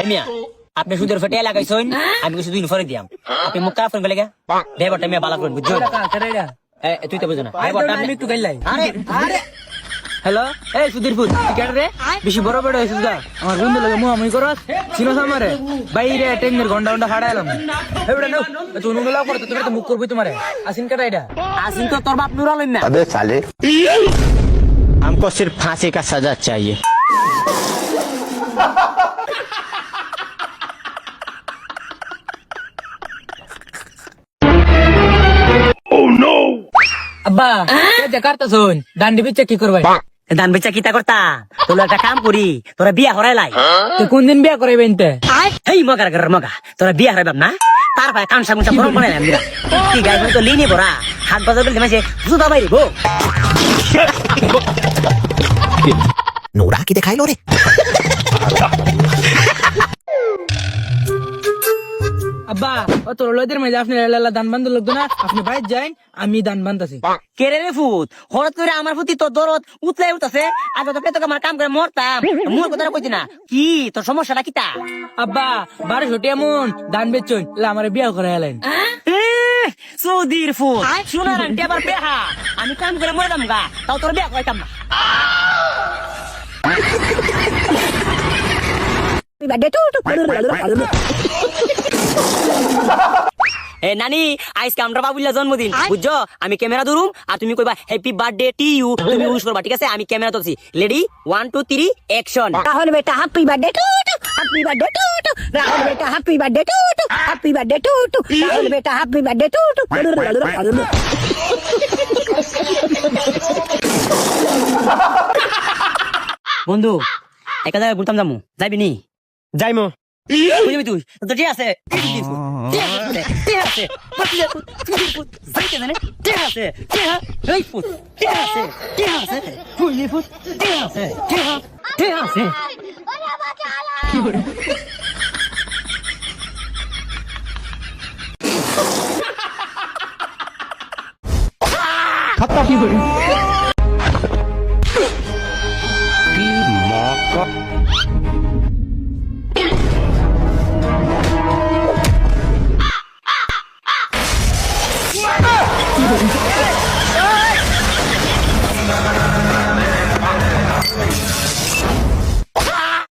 এই মিয়া আপনি সুদের ফেটে লাগাইছেন আমি কিছু দিন পরে দিয়াম আপনি মুখ কাফন গেলে গা ড্রাইভারটা মিয়া বালা করুন বুঝছো এ, তুই তো বুঝো না ড্রাইভারটা আমি একটু গাইলাই আরে আরে হ্যালো এই সুধীর ফুল টিকেট রে বেশি বড় বড় হয়েছিস গা আমার বন্ধু লাগে মুহ আমি করস চিনো আমারে বাইরে টেঙ্গের ঘন্টা ঘন্টা হাড়াইলাম এবারে নাও তুই নুন লাও করতে তুমি তো মুখ করবি তোমারে আসিন কাটা এটা আসিন তো তোর বাপ নুরা লইন না अबे साले हमको सिर्फ फांसी का सजा चाहिए আব্বা কে কাটতা শুন? ডান্ডি বিচ্ছে কি করবাই? দান বেচা কিতা করতা? তোলা একটা কাম করি তোরা বিয়া হরাই লাই। তুই কোন দিন বিয়া করাইবেন তে হেই মগার ঘরের মগা। তোরা বিয়া হরাইবাম না? তার ভাই কামসা মুসা ফরম বানাইলাম দিরা কি গাই তো লিনি বড়া। হাত বাজার বলতে মাসে জুতা বাইরিব নোরা কি দেখাইলো রে? আব্বা ও তোর লইদের মাঝে আপনি লালা দান বান্ধ লাগতো না আপনি বাইর যাইন আমি দান বান্ধাছি কেরে রে ফুত হঠাৎ করে আমার প্রতি তোর দরদ উতলাই উঠছে আগে তো পেতো আমার কাম করে মরতাম মোর কথা কইতি না কি তোর সমস্যাটা কিতা আব্বা বারো ছুটি এমন দান বেচুন আমার বিয়া করাই এলেন সৌদির ফুত শোনা রান্টি আবার বেহা আমি কাম করে মরতাম গা তাও তোর বিয়া করাইতাম না এ নানি আজকে আমরা বাবুল্লা জন্মদিন। বুঝছ? আমি ক্যামেরা ধরুম আর তুমি কইবা হ্যাপি বার্থডে টি ইউ তুমি উইশ করবা ঠিক আছে? আমি camera ready one two three action Rahul বেটা happy birthday to to happy birthday to to Rahul বেটা happy birthday to to happy birthday to to Rahul বেটা হ্যাপি বার্থডে টু টু বন্ধু একা জায়গায় ঘুরতাম যামু যাইবি নি? যাইমু। তুই। তো ঠিক আছে। আছে, ঠিক আছে যাইতে জানে ঠিক আছে ঠিক আছে এই ফুট ঠিক আছে ঠিক আছে বুঝলি ফুট ঠিক আছে ঠিক আছে ঠিক আছে मौका